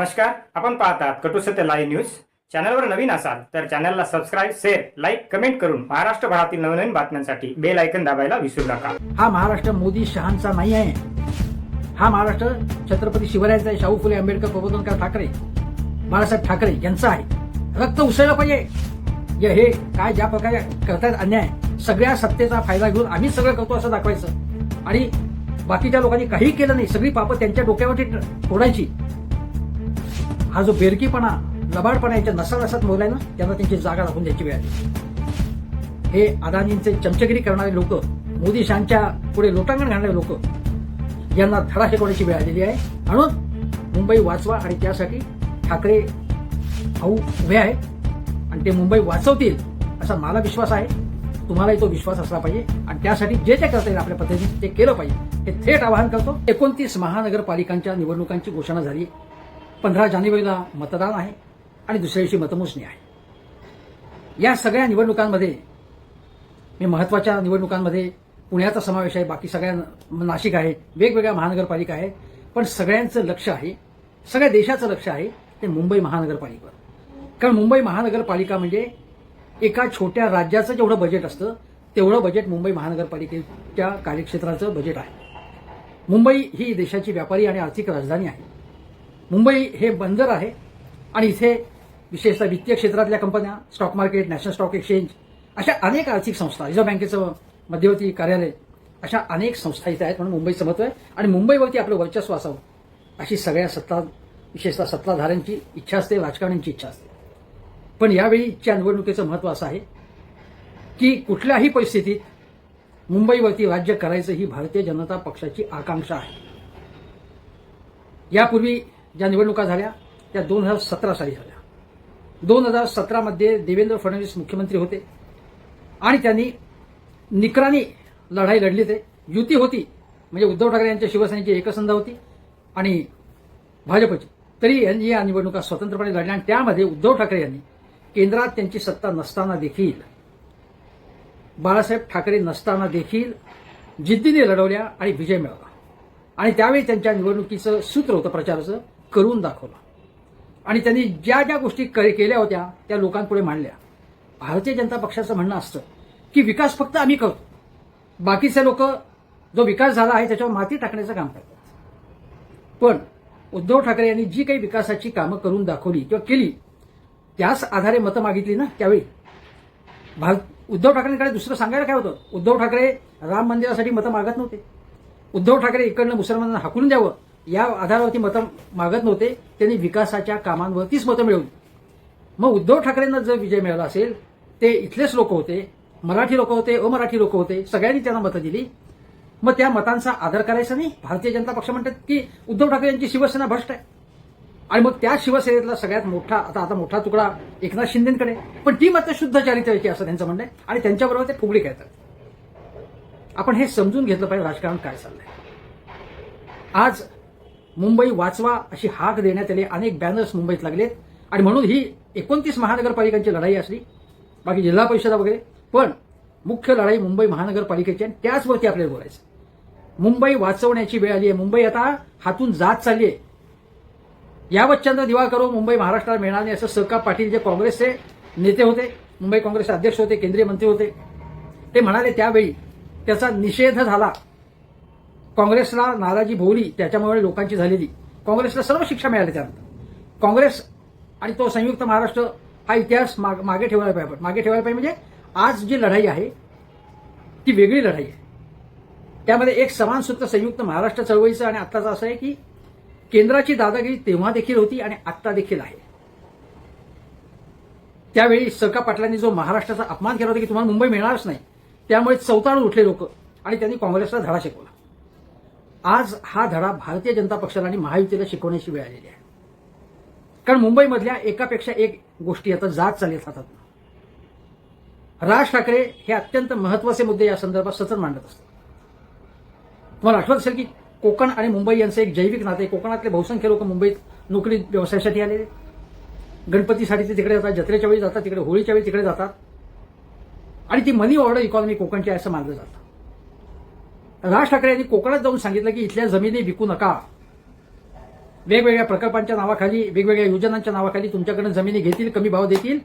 नमस्कार आपण पाहतात कटू सत्य लाईव्ह न्यूज चॅनलवर नवीन असाल तर चॅनलला सबस्क्राईब शेअर लाईक कमेंट करून महाराष्ट्रभरातील नवनवीन बातम्यांसाठी बेल ऐकन दाबायला विसरू नका. हा महाराष्ट्र मोदी शहांचा नाही आहे. हा महाराष्ट्र छत्रपती शिवरायांचा आहे शाहू फुले आंबेडकर प्रबोधनकर ठाकरे बाळासाहेब ठाकरे यांचा आहे. रक्त उसळलं पाहिजे. हे काय ज्या प्रकारे करतायत अन्याय सगळ्या सत्तेचा फायदा घेऊन आम्ही सगळं करतो असं दाखवायचं. आणि बाकीच्या लोकांनी काही केलं नाही सगळी पापं त्यांच्या डोक्यावरती फोडायची. हा जो बेरकीपणा लबाडपणा यांच्या नसा नसात मोडलाय ना त्यांना त्यांची जागा दाखवून द्यायची वेळ आली. हे अदानींचे चमचगिरी करणारे लोक मोदी शांच्या पुढे लोटांगण घालणारे लोक यांना धडा शिकवण्याची वेळ आलेली आहे. म्हणून मुंबई वाचवा आणि त्यासाठी ठाकरे भाऊ उभे आहेत. आणि ते मुंबई वाचवतील असा मला विश्वास आहे. तुम्हालाही तो विश्वास असला पाहिजे. आणि त्यासाठी जे जे करता येईल आपल्या पद्धतीने ते केलं पाहिजे. हे थेट आवाहन करतो. एकोणतीस महानगरपालिकांच्या निवडणुकांची घोषणा झाली पंधरा जानेवारीला मतदान आहे आणि दुसऱ्या दिवशी मतमोजणी आहे. या सगळ्या निवडणुकांमध्ये मी महत्त्वाच्या निवडणुकांमध्ये पुण्याचा समावेश आहे बाकी सगळ्या नाशिक आहे वेगवेगळ्या महानगरपालिका आहे पण सगळ्यांचं लक्ष आहे सगळ्या देशाचं लक्ष आहे ते मुंबई महानगरपालिकेवर. कारण मुंबई महानगरपालिका म्हणजे एका छोट्या राज्याचं जेवढं बजेट असतं तेवढं बजेट मुंबई महानगरपालिकेच्या कार्यक्षेत्राचं बजेट आहे. मुंबई ही देशाची व्यापारी आणि आर्थिक राजधानी आहे. मुंबई हे बंदर आहे आणि इथे विशेषतः वित्तीय क्षेत्रातल्या कंपन्या stock market national stock exchange अशा अनेक आर्थिक संस्था रिझर्व्ह बँकेचं मध्यवर्ती कार्यालय अशा अनेक संस्था इथे आहेत म्हणून मुंबईचं महत्त्व आहे. आणि मुंबईवरती आपलं वर्चस्व असावं अशी सगळ्या सत्ता विशेषतः सत्ताधाऱ्यांची इच्छा असते राजकारण्यांची इच्छा असते. पण यावेळीच्या निवडणुकीचं महत्त्व असं आहे की कुठल्याही परिस्थितीत मुंबईवरती राज्य करायचं ही भारतीय जनता पक्षाची आकांक्षा आहे. यापूर्वी ज्या निवडणुका झाल्या त्या दोन हजार सतरा साली झाल्या. दोन हजार सतरामध्ये देवेंद्र फडणवीस मुख्यमंत्री होते. आणि त्यांनी निकराने लढाई लढली ते युती होती म्हणजे उद्धव ठाकरे यांच्या शिवसेनेची एकसंध होती आणि भाजपची. तरी यांनी या निवडणुका स्वतंत्रपणे लढल्या आणि त्यामध्ये उद्धव ठाकरे यांनी केंद्रात त्यांची सत्ता नसताना देखील बाळासाहेब ठाकरे नसताना देखील जिद्दीने लढवल्या आणि विजय मिळवला. आणि त्यावेळी त्यांच्या निवडणुकीचं सूत्र होतं प्रचाराचं. करून दाखवलं. आणि त्यांनी ज्या ज्या गोष्टी क- केल्या होत्या त्या लोकांपुढे मांडल्या. भारतीय जनता पक्षाचं म्हणणं असतं की विकास फक्त आम्ही करतो. बाकीचे लोक जो विकास झाला आहे त्याच्यावर माती टाकण्याचं काम करतात. पण उद्धव ठाकरे यांनी जी काही विकासाची कामं करून दाखवली किंवा केली त्याच आधारे मतं मागितली ना त्यावेळी. भारत उद्धव ठाकरेंकडे दुसरं सांगायला काय होतं? उद्धव ठाकरे राम मंदिरासाठी मतं मागत नव्हते. उद्धव ठाकरे इकडनं मुसलमानांना हाकून द्यावं. या आधारावरती मतं मागत नव्हते. त्यांनी विकासाच्या कामांवरतीच मतं मिळवली. मग उद्धव ठाकरेंना जर विजय मिळाला असेल ते इथलेच लोक होते. मराठी लोक होते अमराठी लोक होते. सगळ्यांनी त्यांना मतं दिली. मग त्या मतांचा आदर करायचा नाही? भारतीय जनता पक्ष म्हणतात की उद्धव ठाकरे यांची शिवसेना भ्रष्ट आहे. आणि मग त्या शिवसेनेतला सगळ्यात मोठा आता आता मोठा तुकडा एकनाथ शिंदेकडे पण ती मतं शुद्ध चारित्र्याची असं त्यांचं म्हणणं आहे. आणि त्यांच्याबरोबर ते फुगडी खेळतात. आपण हे समजून घेतलं पाहिजे राजकारण काय चाललंय. आज मुंबई वाचवा अशी हाक देण्यात आली. अनेक बॅनर्स मुंबईत लागलेत. आणि म्हणून ही एकोणतीस महानगरपालिकांची लढाई असली. बाकी जिल्हा परिषदा वगैरे. पण मुख्य लढाई मुंबई महानगरपालिकेची आणि त्याचवरती आपल्याला बोलायचं. मुंबई वाचवण्याची वेळ आली आहे. मुंबई आता हातून जात चालली आहे यावतचंद्र दिवाकरो मुंबई महाराष्ट्राला मिळणार नाही असं सका पाटील जे काँग्रेसचे नेते होते मुंबई काँग्रेसचे अध्यक्ष होते केंद्रीय मंत्री होते ते म्हणाले त्यावेळी त्याचा निषेध झाला. काँग्रेसला नाराजी भोवली त्याच्यामुळे लोकांची झालेली. काँग्रेसला सर्व शिक्षा मिळाली त्यानंतर. काँग्रेस आणि तो संयुक्त महाराष्ट्र हा इतिहास माग- मागे ठेवायला पाहिजे. आपण. मागे ठेवायला पाहिजे म्हणजे आज जी लढाई आहे ती वेगळी लढाई आहे. त्यामध्ये एक समान सूत्र संयुक्त महाराष्ट्र चळवळीचं आणि आत्ताचं असं आहे की केंद्राची दादागिरी तेव्हा देखील होती आणि आत्ता देखील आहे. त्यावेळी सरका पाटलांनी जो महाराष्ट्राचा अपमान केला होता की तुम्हाला मुंबई मिळणारच नाही त्यामुळे चौताळून उठले लोक आणि त्यांनी काँग्रेसला धडा शिकवला. आज हा धडा भारतीय जनता पक्षाला आणि महायुतीला शिकवण्याची वेळ आलेली आहे. कारण मुंबईमधल्या एकापेक्षा एक गोष्टी आता जात चालत हातात. राज ठाकरे हे अत्यंत महत्त्वाचे मुद्दे या संदर्भात सतत मांडत असतात. तुम्हाला आठवत असेल की कोकण आणि मुंबई यांचं एक जैविक नाते कोकणातले बहुसंख्य लोक मुंबईत नोकरी व्यवसायासाठी आलेले गणपतीसाठी ते तिकडे जातात जत्रेच्या वेळी जातात तिकडे होळीच्या वेळी तिकडे जातात. आणि ती मनी ऑर्डर इकॉनॉमी कोकणची आहे असं मानलं जातं. राज ठाकरे यांनी कोकणात जाऊन सांगितलं की इथल्या जमिनी विकू नका. वेगवेगळ्या प्रकल्पांच्या नावाखाली वेगवेगळ्या योजनांच्या नावाखाली तुमच्याकडनं जमिनी घेतील कमी भाव देतील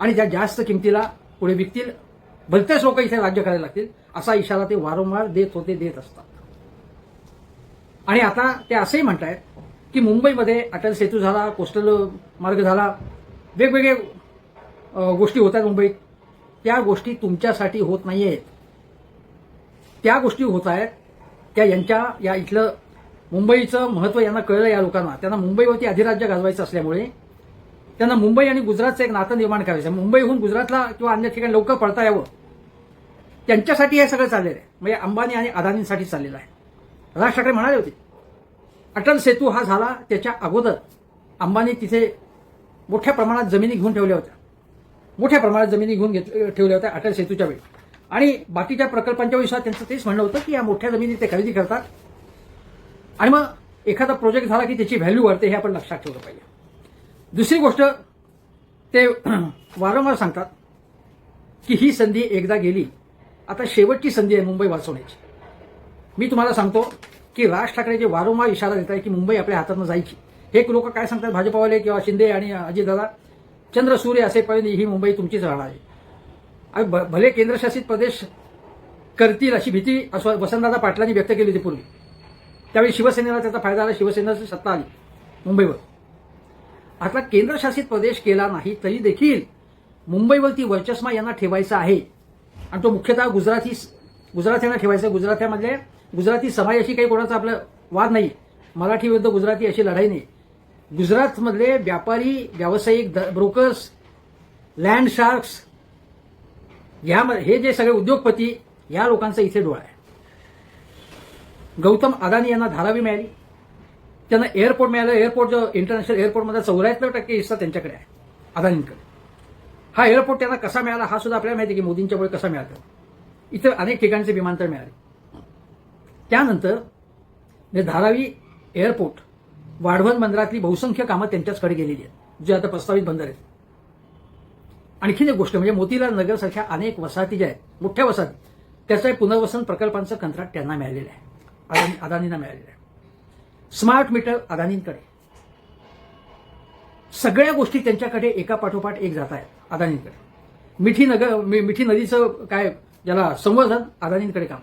आणि त्या जास्त किमतीला पुढे विकतील भलतेच लोक इथे राज्य करायला लागतील असा इशारा ते वारंवार देत होते देत असतात. आणि आता ते असंही म्हणतायत की मुंबईमध्ये अटल सेतू झाला कोस्टल मार्ग झाला वेगवेगळे गोष्टी होत आहेत मुंबईत. त्या गोष्टी तुमच्यासाठी होत नाही आहेत त्या गोष्टी होत आहेत. त्या यांच्या या इथलं मुंबईचं महत्त्व यांना कळलं या लोकांना. त्यांना मुंबईवरती अधिराज्य गाजवायचं असल्यामुळे त्यांना मुंबई आणि गुजरातचं एक नातं निर्माण करायचं आहे. मुंबईहून गुजरातला किंवा अन्य ठिकाणी लवकर पळता यावं. त्यांच्यासाठी हे सगळं चाललेलं आहे. म्हणजे अंबानी आणि अदानींसाठी चाललेलं आहे. राज ठाकरे म्हणाले होते अटल सेतू हा झाला त्याच्या अगोदर. अंबानी तिथे मोठ्या प्रमाणात जमिनी घेऊन ठेवल्या होत्या. मोठ्या प्रमाणात जमिनी घेऊन घेत ठेवल्या होत्या अटल सेतूच्या वेळी. आणि बाकीच्या प्रकल्पांच्या विषयात त्यांचं तेच म्हणणं होतं की या मोठ्या जमिनी ते खरेदी करतात. आणि मग एखादा प्रोजेक्ट झाला की त्याची व्हॅल्यू वाढते हे आपण लक्षात ठेवलं पाहिजे. दुसरी गोष्ट ते वारंवार सांगतात की ही संधी एकदा गेली आता शेवटची संधी आहे मुंबई वाचवण्याची. मी तुम्हाला सांगतो की राज ठाकरे जे वारंवार इशारा देत आहे की मुंबई आपल्या हातातनं जायची हे लोक काय सांगतात? भाजपावाले किंवा शिंदे आणि अजितदादा चंद्र सूर्य असेपर्यंत ही मुंबई तुमचीच राहणार आहे. आणि भ- भले केंद्रशासित प्रदेश करतील अशी भीती वसंतदादा पाटलांनी व्यक्त केली होती पूर्वी. त्यावेळी शिवसेनेला त्याचा फायदा आला शिवसेनेची सत्ता आली मुंबईवर. आता केंद्रशासित प्रदेश केला नाही तरी देखील मुंबईवरती वर्चस्मा यांना ठेवायचा आहे. आणि तो मुख्यतः गुजराती गुजरात्यांना ठेवायचा आहे. गुजरात्यामधले गुजराती समाजाशी काही कोणाचा आपला वाद नाही. मराठी विरुद्ध गुजराती अशी लढाई नाही. गुजरातमधले व्यापारी व्यावसायिक द- ब्रोकर्स लँड शार्क्स ह्यामध्ये हे जे सगळे उद्योगपती या लोकांचा इथे डोळा आहे. गौतम अदानी यांना धारावी मिळाली. त्यांना एअरपोर्ट मिळालं. एअरपोर्ट जो इंटरनॅशनल एअरपोर्टमध्ये चौऱ्याहत्तर टक्के हिस्सा त्यांच्याकडे आहे अदानींकडे. हा एअरपोर्ट त्यांना कसा मिळाला हा सुद्धा आपल्याला माहिती आहे की मोदींच्यामुळे कसा मिळाला. इतर अनेक ठिकाणचे विमानतळ मिळाले. त्यानंतर जे धारावी एअरपोर्ट वाढवण बंदरातली बहुसंख्य कामं त्यांच्याचकडे गेलेली आहेत जे आता प्रस्तावित बंदर आहेत. आणखीन एक गोष्ट म्हणजे मोतीलाल नगरसारख्या अनेक वसाहती ज्या आहेत मोठ्या वसाहती त्याचं पुनर्वसन प्रकल्पांचं कंत्राट त्यांना मिळालेलं आहे. अदानी अदानींना मिळालेलं आहे. स्मार्ट मीटर अदानींकडे. सगळ्या गोष्टी त्यांच्याकडे एका पाठोपाठ एक जात आहेत अदानींकडे. मिठी नगर मिठी नदीचं काय ज्याला संवर्धन अदानींकडे काम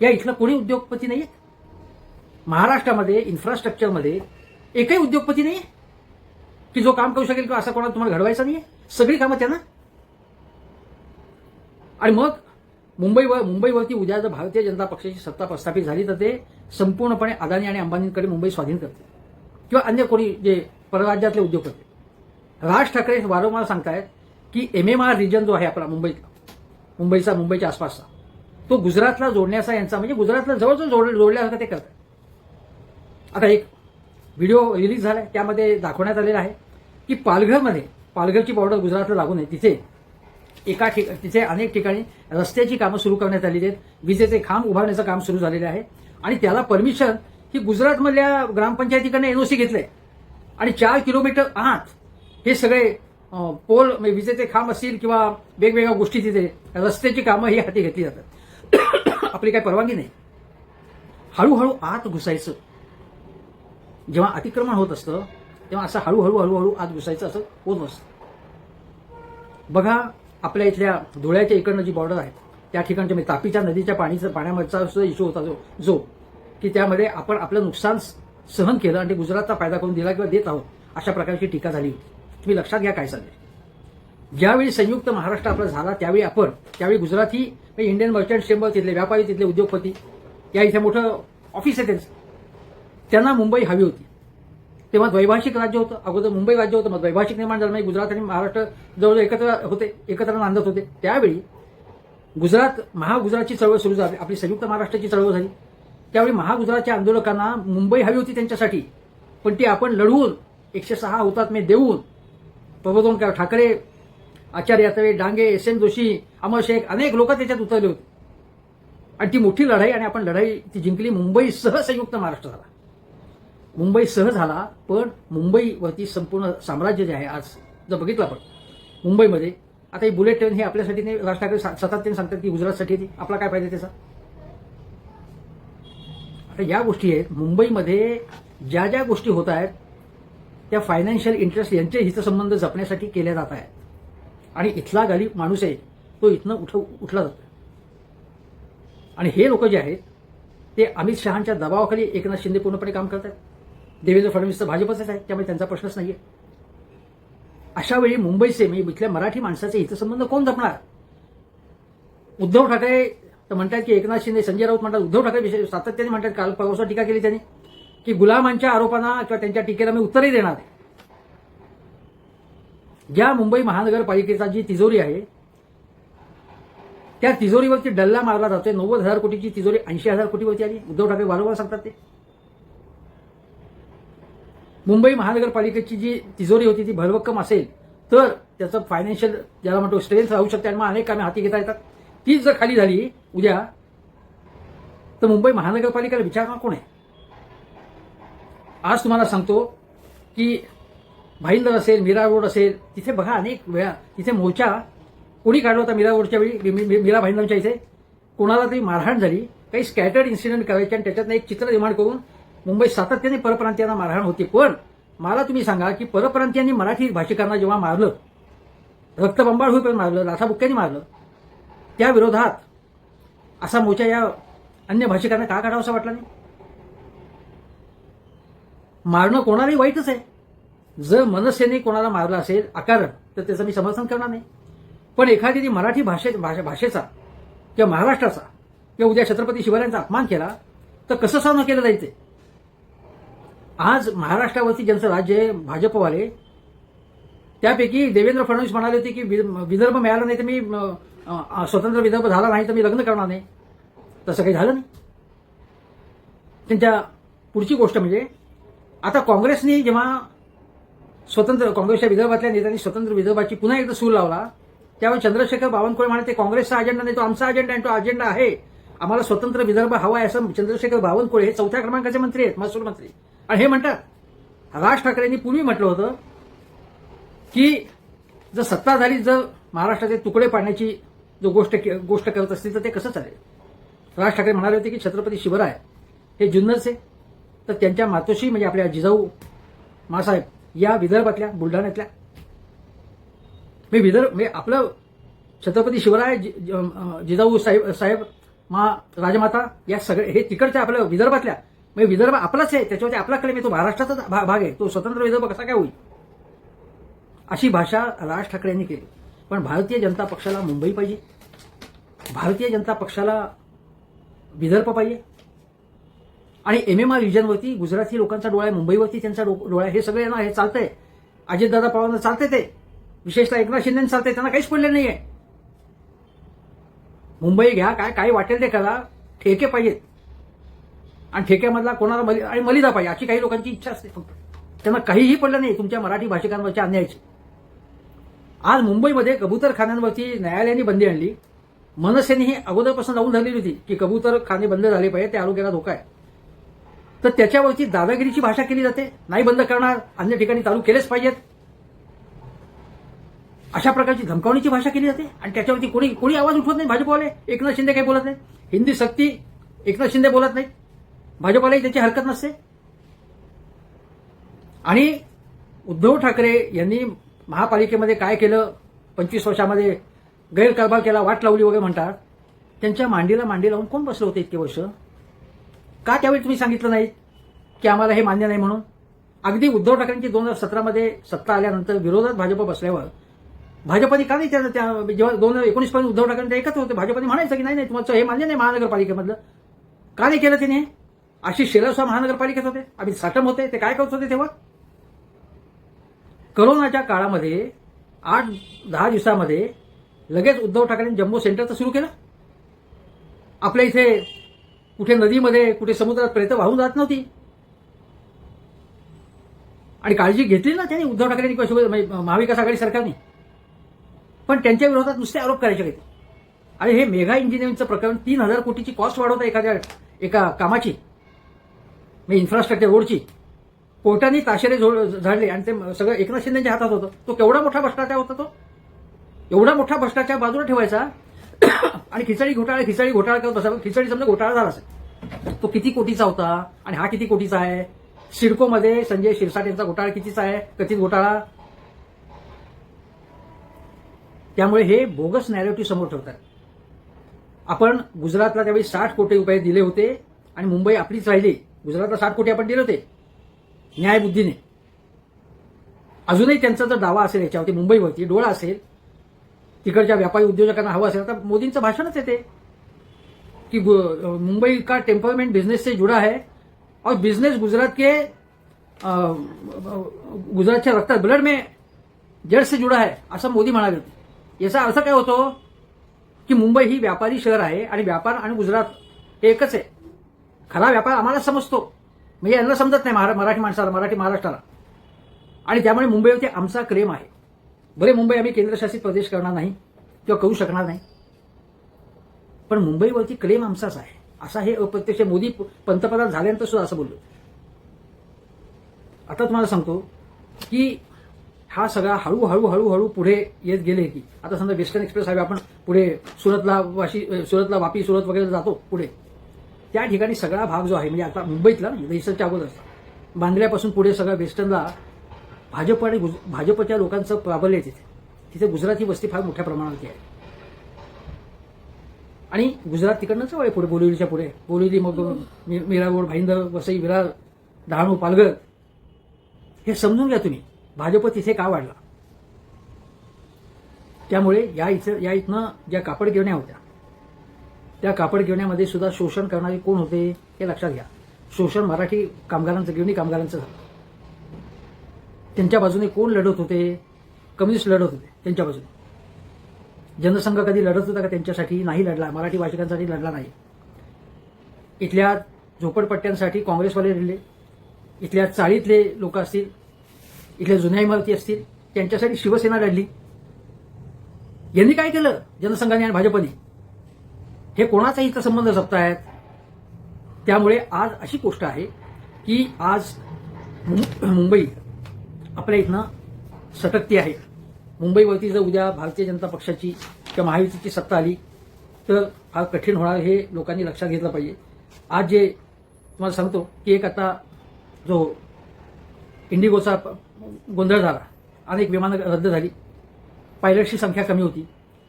या इथलं कोणी उद्योगपती नाही आहेत महाराष्ट्रामध्ये इन्फ्रास्ट्रक्चरमध्ये एकही उद्योगपती नाही की जो काम करू शकेल किंवा असं कोणाला तुम्हाला घडवायचा नाही सगळी कामं त्यांना? आणि मग मुंबईवर मुंबईवरती उद्या जर भारतीय जनता पक्षाची सत्ता प्रस्थापित झाली तर ते संपूर्णपणे अदानी आणि अंबानींकडे मुंबई स्वाधीन करते किंवा अन्य कोणी जे परराज्यातले उद्योग करते राज ठाकरे वारंवार सांगतायत की एम एम आर रिजन जो आहे आपला मुंबईतला मुंबईचा मुंबईच्या आसपासचा तो गुजरातला जोडण्याचा यांचा म्हणजे गुजरातला जवळजवळ जोड जोडल्यासारखं ते करतात. आता एक व्हिडिओ रिलीज झाला त्यामध्ये दाखवण्यात आलेला आहे की पालघरमध्ये पालघरची बॉर्डर गुजरातला लागून आहे तिथे एका ठिक तिथे अनेक ठिकाणी रस्त्याची कामं सुरू करण्यात आलेली आहेत. विजेचे खांब उभारण्याचं काम सुरू झालेलं आहे. आणि त्याला परमिशन ही गुजरातमधल्या ग्रामपंचायतीकडनं एनओसी घेतलंय. आणि चार किलोमीटर आत हे सगळे पोल म्हणजे विजेचे खांब असतील किंवा वेगवेगळ्या गोष्टी तिथे रस्त्याची कामं ही हाती घेतली जातात. आपली काही परवानगी नाही. हळूहळू आत घुसायचं. जेव्हा अतिक्रमण होत असतं तेव्हा असं हळूहळू हळूहळू आत घुसायचं असं होत नसतं. बघा आपल्या इथल्या धुळ्याच्या इकडनं जी बॉर्डर आहे त्या ठिकाणच्या म्हणजे तापीच्या नदीच्या पाणीचा पाण्यामधचा इशू इश्यू होता जो जो की त्यामध्ये आपण आपलं नुकसान सहन केलं आणि गुजरातचा फायदा करून दिला किंवा देत आहोत अशा प्रकारची टीका झाली तुम्ही लक्षात घ्या काय चाललंय ज्यावेळी संयुक्त महाराष्ट्र आपला झाला त्यावेळी आपण त्यावेळी गुजराती म्हणजे इंडियन मर्चंट चेंबर तिथले व्यापारी तिथले उद्योगपती या इथे मोठं ऑफिस आहे त्यांचं. त्यांना मुंबई हवी होती. तेव्हा द्वैभाषिक राज्य होतं. अगोदर मुंबई राज्य होतं मग द्वैभाषिक निर्माण झालं. म्हणजे गुजरात आणि महाराष्ट्र जवळजवळ एकत्र होते एकत्र नांदत होते. त्यावेळी गुजरात महागुजरातची चळवळ सुरू झाली. आपली संयुक्त महाराष्ट्राची चळवळ झाली. त्यावेळी महागुजरातच्या आंदोलकांना मुंबई हवी होती त्यांच्यासाठी. पण ती आपण लढवून एकशे सहा हुतात्मे देऊन प्रबोधनकर ठाकरे आचार्य यात्रे डांगे एस एन जोशी अमर शेख अनेक लोक त्याच्यात उतरले होते. आणि ती मोठी लढाई आणि आपण लढाई ती जिंकली मुंबईसह संयुक्त महाराष्ट्र झाला. मुंबई सह झाला पण मुंबईवरती संपूर्ण साम्राज्य जे आहे आज जर बघितलं आपण मुंबईमध्ये आता ही बुलेट ट्रेन हे आपल्यासाठी नाही राज ठाकरे सातत्याने सांगतात की गुजरातसाठी आपला काय फायदा त्याचा? आता या गोष्टी आहेत मुंबईमध्ये ज्या ज्या गोष्टी होत आहेत त्या फायनान्शियल इंटरेस्ट यांचे हितसंबंध जपण्यासाठी केल्या जात आहेत. आणि इथला गरीब माणूस आहे तो इथनं उठ उठला जातो आणि हे लोक जे आहेत ते अमित शहाच्या दबावाखाली एकनाथ शिंदे पूर्णपणे काम करतात देवेंद्र फडणवीस तर भाजपचेच आहे त्यामुळे त्यांचा प्रश्नच नाहीये. अशा वेळी मुंबईचे म्हणजे इथल्या मराठी माणसाचे हितसंबंध कोण जपणार? उद्धव ठाकरे तर म्हणतात की एकनाथ शिंदे संजय राऊत म्हणतात उद्धव ठाकरे विषय सातत्याने म्हणतात काल पावसावर टीका केली त्यांनी की गुलामांच्या आरोपांना किंवा त्यांच्या टीकेला मी उत्तरही देणार आहे ज्या मुंबई महानगरपालिकेचा जी तिजोरी आहे त्या तिजोरीवरती डल्ला मारला जातोय. नव्वद हजार कोटीची तिजोरी ऐंशी हजार कोटीवरती आली. उद्धव ठाकरे वारंवार सांगतात ते. मुंबई महानगरपालिकेची जी तिजोरी होती ती भरभक्कम असेल तर त्याचं फायनान्शियल ज्याला म्हणतो स्ट्रेंथ राहू शकते आणि मग अनेक कामे हाती घेता येतात. तीच जर खाली झाली उद्या तर मुंबई महानगरपालिकेला विचारणार कोण आहे? आज तुम्हाला सांगतो की भाईंदर असेल मीरा रोड असेल तिथे बघा अनेक वेळा तिथे मोर्चा कोणी काढला होता मीरा रोडच्या वेळी मी- मीरा भाईंदरच्या इथे? कोणाला तरी मारहाण झाली काही स्कॅटर्ड इन्सिडेंट करायचे आणि त्याच्यातनं एक चित्र निर्माण करून मुंबईत सातत्याने परप्रांतीयांना मारहाण होती. पण मला तुम्ही सांगा की परप्रांतीयांनी मराठी भाषिकांना जेव्हा मारलं रक्तबंबाळ होईपर्यंत मारलं लाथाबुक्क्यांनी मारलं त्या विरोधात असा मोर्चा या अन्य भाषिकांना का काढावा असं वाटलं नाही? मारणं कोणालाही वाईटच आहे. जर मनसेने कोणाला मारलं असेल आकार तर त्याचं मी समर्थन करणार नाही. पण एखादी मराठी भाषे भाषेचा किंवा महाराष्ट्राचा किंवा उद्या छत्रपती शिवरायांचा अपमान केला तर कसं सहन केलं जाईल ते? आज महाराष्ट्रावरती ज्यांचं राज्य आहे भाजपवाले त्यापैकी देवेंद्र फडणवीस म्हणाले होते की विदर्भ मिळाला नाही तर मी स्वतंत्र विदर्भ झाला नाही तर मी लग्न करणार नाही. तसं काही झालं नाही. त्यांच्या पुढची गोष्ट म्हणजे आता काँग्रेसने जेव्हा स्वतंत्र काँग्रेसच्या विदर्भातल्या नेत्यांनी स्वतंत्र विदर्भाची पुन्हा एकदा सूर लावला त्यावेळी चंद्रशेखर बावनकुळे म्हणाले ते काँग्रेसचा अजेंडा नाही तो आमचा अजेंडा आणि तो अजेंडा आहे. आम्हाला स्वतंत्र विदर्भ हवा आहे असं चंद्रशेखर बावनकुळे हे चौथ्या क्रमांकाचे मंत्री आहेत महसूल मंत्री. आणि हे म्हणतात राज ठाकरेंनी पूर्वी म्हटलं होतं की जर सत्ता झाली जर महाराष्ट्राचे तुकडे पाडण्याची जो गोष्ट गोष्ट करत असतील तर ते कसं चालेल? राज ठाकरे म्हणाले होते की छत्रपती शिवराय हे जुन्नरचे तर त्यांच्या मातोश्री म्हणजे आपल्या जिजाऊ मासाहेब या विदर्भातल्या बुलढाण्यातल्या. मी विदर्भ म्हणजे आपलं छत्रपती शिवराय जि- जिजाऊ साहेब साहेब मा राजमाता या सगळे हे तिकडच्या आपल्या विदर्भातल्या म्हणजे विदर्भ आपलाच आहे त्याच्यावरती आपला क्लेम आहे तो महाराष्ट्राचाच भा- भाग आहे तो स्वतंत्र विदर्भ कसा काय होईल? अशी भाषा राज ठाकरे यांनी केली. पण भारतीय जनता पक्षाला मुंबई पाहिजे. भारतीय जनता पक्षाला विदर्भ पाहिजे. आणि एम एम आर रिजनवरती गुजराती लोकांचा डोळा आहे मुंबईवरती त्यांचा डोळा हे सगळे ना हे चालतंय. अजितदादा पवारांना चालते ते. विशेषतः एकनाथ शिंदे चालतंय त्यांना काहीच पडले नाहीये. मुंबई घ्या काय काय वाटेल ते करा. ठेके पाहिजेत. आणि ठेक्यामधला कोणाला मली आणि मलिदा पाहिजे अशी काही लोकांची इच्छा असते फक्त. त्यांना काहीही पडलं नाही तुमच्या मराठी भाषिकांवरच्या अन्यायाची. आज मुंबईमध्ये कबूतरखान्यांवरती न्यायालयाने बंदी आणली. मनसेने ही अगोदरपासून लावून धरलेली होती की कबूतर खाने बंद झाले पाहिजे ते आरोग्याला धोका आहे. तर त्याच्यावरती दादागिरीची भाषा केली जाते नाही बंद करणार अन्य ठिकाणी चालू केलेच पाहिजेत. अशा प्रकारची धमकावणीची भाषा केली जाते. आणि त्याच्यावरती कोणी कोणी आवाज उठवत नाही भाजपवाले. एकनाथ शिंदे काही बोलत नाही हिंदी सक्ती एकनाथ शिंदे बोलत नाही भाजपालाही त्याची हरकत नसते. आणि उद्धव ठाकरे यांनी महापालिकेमध्ये काय केलं? पंचवीस वर्षामध्ये गैरकारभार केला वाट लावली वगैरे म्हणतात. त्यांच्या मांडीला मांडी लावून कोण बसले होते इतके वर्ष? का त्यावेळी तुम्ही सांगितलं नाही की आम्हाला हे मान्य नाही म्हणून? अगदी उद्धव ठाकरेंची दोन हजार सतरामध्ये सत्ता आल्यानंतर विरोधात भाजप बसल्यावर भाजपने का नाही त्या त्या- जेव्हा दोन हजार एकोणीसपर्यंत उद्धव ठाकरे ते एकत्र होते भाजपने म्हणायचं की नाही नाही तुमचं हे मान्य नाही महानगरपालिकेमधलं. का नाही केलं त्याने अशी शेलार महानगरपालिकेत होते. आम्ही साटम होते. ते काय करत होते तेव्हा? करोनाच्या काळामध्ये आठ दहा दिवसामध्ये लगेच उद्धव ठाकरेंनी जम्बो सेंटरचं सुरू केलं. आपल्या इथे कुठे नदीमध्ये कुठे समुद्रात प्रेत वाहून जात नव्हती. आणि काळजी घेतली ना त्यांनी उद्धव ठाकरेंनी किंवा म्हणजे महाविकास आघाडी सरकारने. पण त्यांच्या विरोधात नुसते आरोप करायचे होते. आणि हे मेगा इंजिनिअरिंगचं प्रकरण तीन हजार कोटीची कॉस्ट वाढवतं एखाद्या एका कामाची. म्हणजे इन्फ्रास्ट्रक्चर रोडची कोर्टाने ताशेरे झोड- झाडले आणि ते सगळं एकनाथ शिंदेच्या हातात होतं. तो केवढा मोठा भ्रष्टाचार होता तो? एवढा मोठा भ्रष्टाचार बाजूला ठेवायचा? आणि खिचडी घोटाळा खिचडी घोटाळा करत बसा खिचडी समजा घोटाळा झाला असेल. तो किती कोटीचा होता? आणि हा किती कोटीचा आहे? सिडकोमध्ये संजय शिरसाट यांचा घोटाळा कितीचा आहे? कथित घोटाळा? त्यामुळे हे बोगस नॅरेटिव्ह समोर ठेवतात. आपण गुजरातला त्यावेळी साठ कोटी रुपये दिले होते आणि मुंबई आपलीच राहिली. गुजरातला साठ कोटी आपण दिले होते. न्यायबुद्धीने. अजूनही त्यांचा जर दावा असेल याच्यावरती मुंबईवरती डोळा असेल तिकडच्या व्यापारी उद्योजकांना हवं असेल तर मोदींचं भाषणच येते कि गु- मुंबई का टेम्परमेंट बिजनेस से जुड़ा है और बिजनेस गुजरात के गुजरातच्या रक्तात ब्लड में जड़ से जुड़ा है असं मोदी म्हणाले होते. याचा अर्थ काय होतो की मुंबई ही व्यापारी शहर आहे आणि व्यापार आणि गुजरात हे एकच आहे. खरा व्यापार आम्हाला समजतो. म्हणजे यांना समजत नाही महारा- मराठी माणसाला मराठी महाराष्ट्राला. आणि त्यामुळे मुंबईवरती आमचा क्रेम आहे. बरे मुंबई आम्ही केंद्रशासित प्रदेश करणार नाही किंवा करू शकणार नाही. पण मुंबईवरती क्लेम आमचाच आहे. असा हे अप्रत्यक्ष मोदी प- पंतप्रधान झाल्यानंतर सुद्धा असं बोललो. आता तुम्हाला सांगतो की हा सगळा हळूहळू हळूहळू पुढे येत गेले की आता समजा वेस्टर्न एक्सप्रेस हायवे आपण पुढे सुरतला वाशी सुरतला वापी सुरत वगैरे जातो पुढे. त्या ठिकाणी सगळा भाग जो आहे म्हणजे आता मुंबईतला देशाच्या अगोदर बांद्र्यापासून पुढे सगळ्या वेस्टर्नला भाजप आणि गुज- भाजपच्या लोकांचं प्राबल्य आहे तिथे. तिथे गुजराती वस्ती फार मोठ्या प्रमाणावरती आहे. आणि गुजरात तिकडनंच आहे पुढे बोरिवलीच्या पुढे. बोरिवली मग मी- भाईंद भाईंदर वसई विरार डहाणू पालघर हे समजून घ्या तुम्ही. भाजप तिथे का वाढला? त्यामुळे या इथं या इथनं ज्या कापड गिरण्या होत्या त्या कापड गिरण्यामध्ये सुद्धा शोषण करणारे कोण होते हे लक्षात घ्या. शोषण मराठी कामगारांचं गिरणी कामगारांचं झालं. त्यांच्या बाजूने कोण लढत होते? कम्युनिस्ट लढत होते त्यांच्या बाजूने. जनसंघ कधी लढत होता का त्यांच्यासाठी? नाही लढला. मराठी भाषिकांसाठी लढला नाही. इथल्या झोपडपट्ट्यांसाठी काँग्रेसवाले लढले. इथल्या चाळीतले लोक असतील इथल्या जुन्या इमारती असतील त्यांच्यासाठी शिवसेना लढली. यांनी काय केलं? जनसंघाने आणि भाजपने? हे कोणाचा हितसंबंध जपतायत? त्यामुळे आज अशी गोष्ट आहे की आज मुंबई आपल्या इथनं सटकती आहे. मुंबईवरती जर उद्या भारतीय जनता पक्षाची किंवा महायुतीची सत्ता आली तर फार कठीण होणार हे लोकांनी लक्षात घेतलं पाहिजे. आज जे तुम्हाला सांगतो की एक आता जो इंडिगोचा गोंधळ झाला अनेक विमानं रद्द झाली. पायलटची संख्या कमी होती.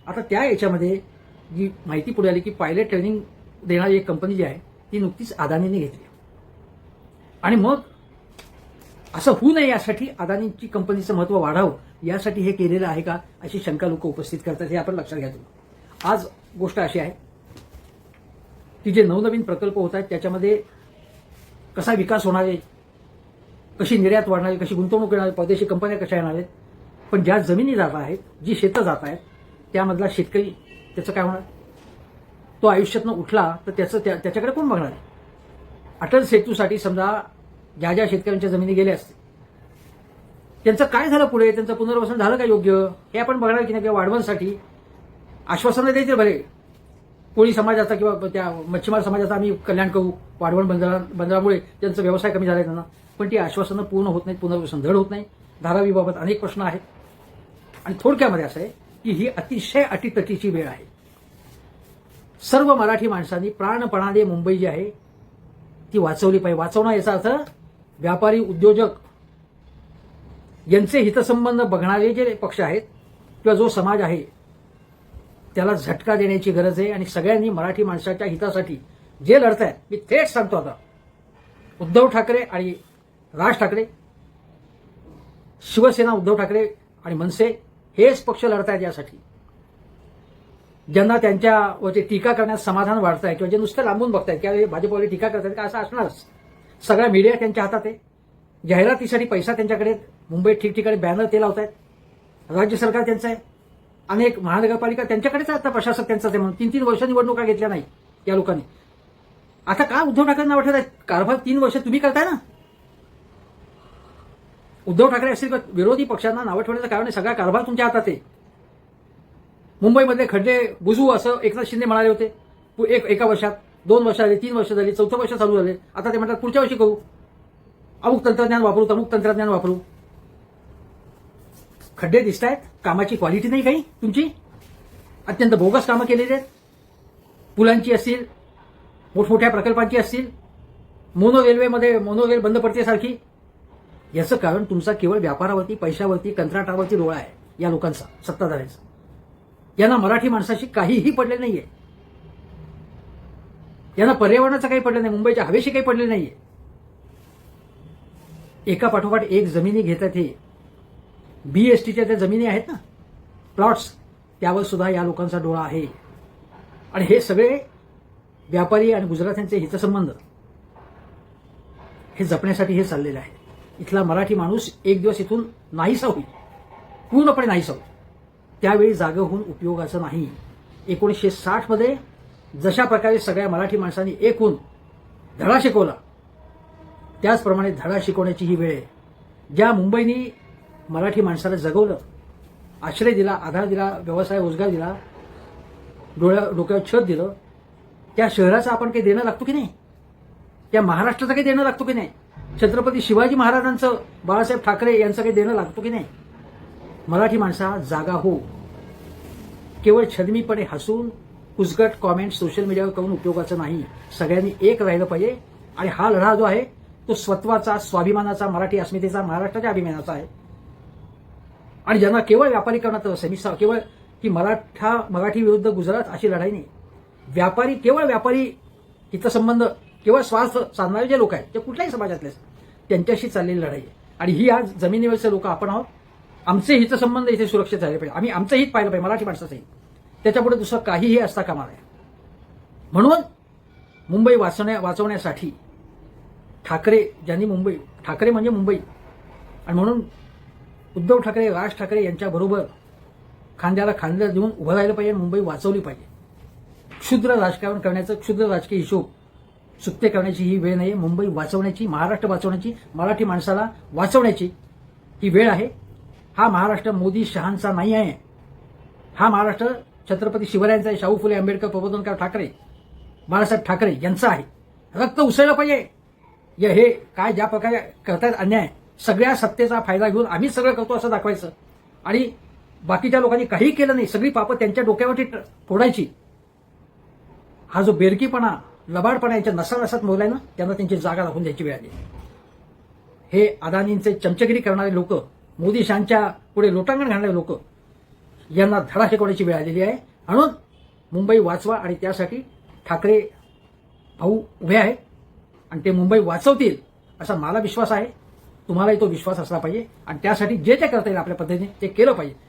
आता त्या याच्यामध्ये जी माहिती पुढे आली की पायलट ट्रेनिंग देणारी एक कंपनी जी आहे ती नुकतीच अदानीने घेतली. आणि मग असं होऊ नये यासाठी अदानीची कंपनीचं महत्त्व वाढावं यासाठी हे केलेलं आहे का अशी शंका लोक उपस्थित करतात हे आपण लक्षात घ्यायचं आज गोष्ट अशी आहे की जे नवनवीन प्रकल्प होत आहेत त्याच्यामध्ये कसा विकास होणार आहे कशी निर्यात वाढणार आहे कशी गुंतवणूक येणार आहे परदेशी कंपन्या कशा येणार आहेत पण ज्या जमिनी जात आहेत जी शेतं जात आहेत त्यामधला शेतकरी त्याचं काय होणार? तो आयुष्यातनं उठला तर त्याचं त्या- त्याच्याकडे कोण बघणार? आहे अटल सेतूसाठी समजा ज्या ज्या शेतकऱ्यांच्या जमिनी गेल्या असतील. त्यांचं काय झालं पुढे? त्यांचं पुनर्वसन झालं का योग्य? हे आपण बघणार की नाही किंवा वाढवणसाठी आश्वासनं द्यायचे भले. कोळी समाजाचा किंवा त्या मच्छीमार समाजाचा आम्ही कल्याण करू. वाढवण बंदरा बंदरामुळे त्यांचा व्यवसाय कमी झाला त्यांना. पण ती आश्वासनं पूर्ण होत नाहीत पुनर्वसन धड होत नाही. धारावीबाबत अनेक प्रश्न आहेत. आणि थोडक्यामध्ये असं आहे की ही अतिशय अटीतटीची वेळ आहे. सर्व मराठी माणसांनी प्राणपणाने मुंबई जी आहे ती वाचवली पाहिजे. वाचवणं याचा अर्थ व्यापारी उद्योजक यांचे हितसंबंध बघणारे जे पक्ष आहेत किंवा जो समाज आहे त्याला झटका देण्याची गरज आहे आणि सगळ्यांनी मराठी माणसाच्या हितासाठी जे लढत आहेत मी थेट सांगतो आता. उद्धव ठाकरे आणि राज ठाकरे शिवसेना उद्धव ठाकरे आणि मनसे हेच पक्ष लढतायत यासाठी. ज्यांना त्यांच्यावरती टीका करण्यात समाधान वाढत आहे किंवा जे नुसतं लांबून बघतायत किंवा भाजपवाले टीका करतायत का? असं असणारच. सगळा मीडिया त्यांच्या हातात आहे. जाहिरातीसाठी पैसा त्यांच्याकडे मुंबईत ठिकठिकाणी बॅनर ते लावतायत. राज्य सरकार त्यांचं आहे. अनेक महानगरपालिका त्यांच्याकडेच आहे आता प्रशासक त्यांचाच आहे म्हणून. तीन तीन वर्ष निवडणुका घेतल्या नाही या लोकांनी. आता का उद्धव ठाकरेंना वाटत आहे कारभार तीन वर्ष तुम्ही करताय ना? उद्धव ठाकरे असतील किंवा विरोधी पक्षांना नावं ठेवण्याचं कारण आहे सगळा कारभार तुमच्या हातात आहे. मुंबईमध्ये खड्डे बुजू असं एकनाथ शिंदे म्हणाले होते. एक एका वर्षात दोन वर्ष झाली तीन वर्ष झाली चौथं वर्ष चालू झाले. आता ते म्हणतात पुढच्या वर्षी करू. अमुक तंत्रज्ञान वापरू तमुक तंत्रज्ञान वापरू. खड्डे दिसत आहेत कामाची क्वालिटी नाही काही तुमची? अत्यंत बोगस कामं केलेली आहेत. पुलांची असतील मोठमोठ्या प्रकल्पांची असतील मोनो रेल्वेमध्ये मोनो रेल बंद पडते सारखी याचं कारण तुमचा केवळ व्यापारावरती पैशावरती कंत्राटावरती डोळा आहे या लोकांचा सत्ताधाऱ्यांचा. यांना मराठी माणसाशी काहीही पडले नाहीये. यांना पर्यावरणाचं काही पडलं नाही मुंबईच्या हवेशी काही पडले नाहीये. एका पाठोपाठ एक जमिनी घेतात हे. बीएसटीच्या त्या जमिनी आहेत ना? प्लॉट्स त्यावर सुद्धा या लोकांचा डोळा आहे. आणि हे सगळे व्यापारी आणि गुजरात्यांचे हितसंबंध. हे जपण्यासाठी हे चाललेलं आहे. इथला मराठी माणूस एक दिवस इथून नाहीसा होईल. पूर्णपणे नाहीसा होईल. त्यावेळी जागं होऊन उपयोगाचं नाही. एकोणीसशे साठमध्ये जशा प्रकारे सगळ्या मराठी माणसांनी एक होऊन धडा शिकवला त्याचप्रमाणे धडा शिकवण्याची ही वेळ आहे. ज्या मुंबईनी मराठी माणसाला जगवलं आश्रय दिला आधार दिला व्यवसाय रोजगार दिला डोळ्या डोक्यावर छत दिलं त्या शहराचं आपण काही देणं लागतो की नाही? त्या महाराष्ट्राचं काही देणं लागतो की नाही? छत्रपती शिवाजी महाराजांचं बाळासाहेब ठाकरे यांचं काही देणं लागतो की नाही? मराठी माणसा जागा हो. केवळ छदमीपणे हसून कुचगट कॉमेंट सोशल मीडियावर करून उपयोगाचं नाही. सगळ्यांनी एक राहिलं पाहिजे. आणि हा लढा जो आहे तो स्वत्वाचा स्वाभिमानाचा मराठी अस्मितेचा महाराष्ट्राच्या अभिमानाचा आहे. आणि ज्यांना केवळ व्यापारीकरणात रस आहे मी केवळ की मराठा मराठी विरुद्ध गुजरात अशी लढाई नाही. व्यापारी केवळ व्यापारी हितसंबंध केवळ स्वार्थ साधणारे जे लोक आहेत ते कुठल्याही समाजातले असतात, त्यांच्याशी चाललेली लढाई आहे. आणि ही आज जमिनीवरचे लोक आपण आहोत. आमचे हितसंबंध इथे सुरक्षित झाले पाहिजे. आम्ही आमचं हित पाहिलं पाहिजे. मराठी माणसाचं हित त्याच्यापुढे दुसरं काहीही असता कामा नये. म्हणून मुंबई वाचवण्या वाचवण्यासाठी ठाकरे ज्यांनी मुंबई ठाकरे म्हणजे मुंबई. आणि म्हणून उद्धव ठाकरे राज ठाकरे यांच्याबरोबर खांद्याला खांद्या देऊन उभं राहिलं पाहिजे मुंबई वाचवली पाहिजे. क्षुद्र राजकारण करण्याचं क्षुद्र राजकीय हिशोब सुट्टे करण्याची ही वेळ नाही मुंबई वाचवण्याची महाराष्ट्र वाचवण्याची मराठी माणसाला वाचवण्याची ही वेळ आहे. हा महाराष्ट्र मोदी शहांचा नाही आहे. हा महाराष्ट्र छत्रपती शिवरायांचा आहे शाहू फुले आंबेडकर प्रबोधनकार ठाकरे बाळासाहेब ठाकरे यांचा आहे. रक्त उसळलं पाहिजे. या हे काय ज्या प्रकारे करतायत अन्याय सगळ्या सत्तेचा फायदा घेऊन आम्ही सगळं करतो असं दाखवायचं. आणि बाकीच्या लोकांनी काही केलं नाही सगळी पापं त्यांच्या डोक्यावरती ट- फोडायची. हा जो बेरकीपणा लबाडपणा यांच्या नसा नसात ना त्यांना त्यांची जागा दाखवून द्यायची वेळ आली. हे अदानींचे चमचगिरी करणारे लोक मोदी शांच्या पुढे लोटांगण घालणारे लोक यांना धडा शिकवण्याची वेळ आलेली आहे. म्हणून मुंबई वाचवा आणि त्यासाठी ठाकरे भाऊ उभे आहेत. आणि ते मुंबई वाचवतील असा मला विश्वास आहे. तुम्हालाही तो विश्वास असला पाहिजे. आणि त्यासाठी जे जे करता येईल आपल्या पद्धतीने ते केलं पाहिजे.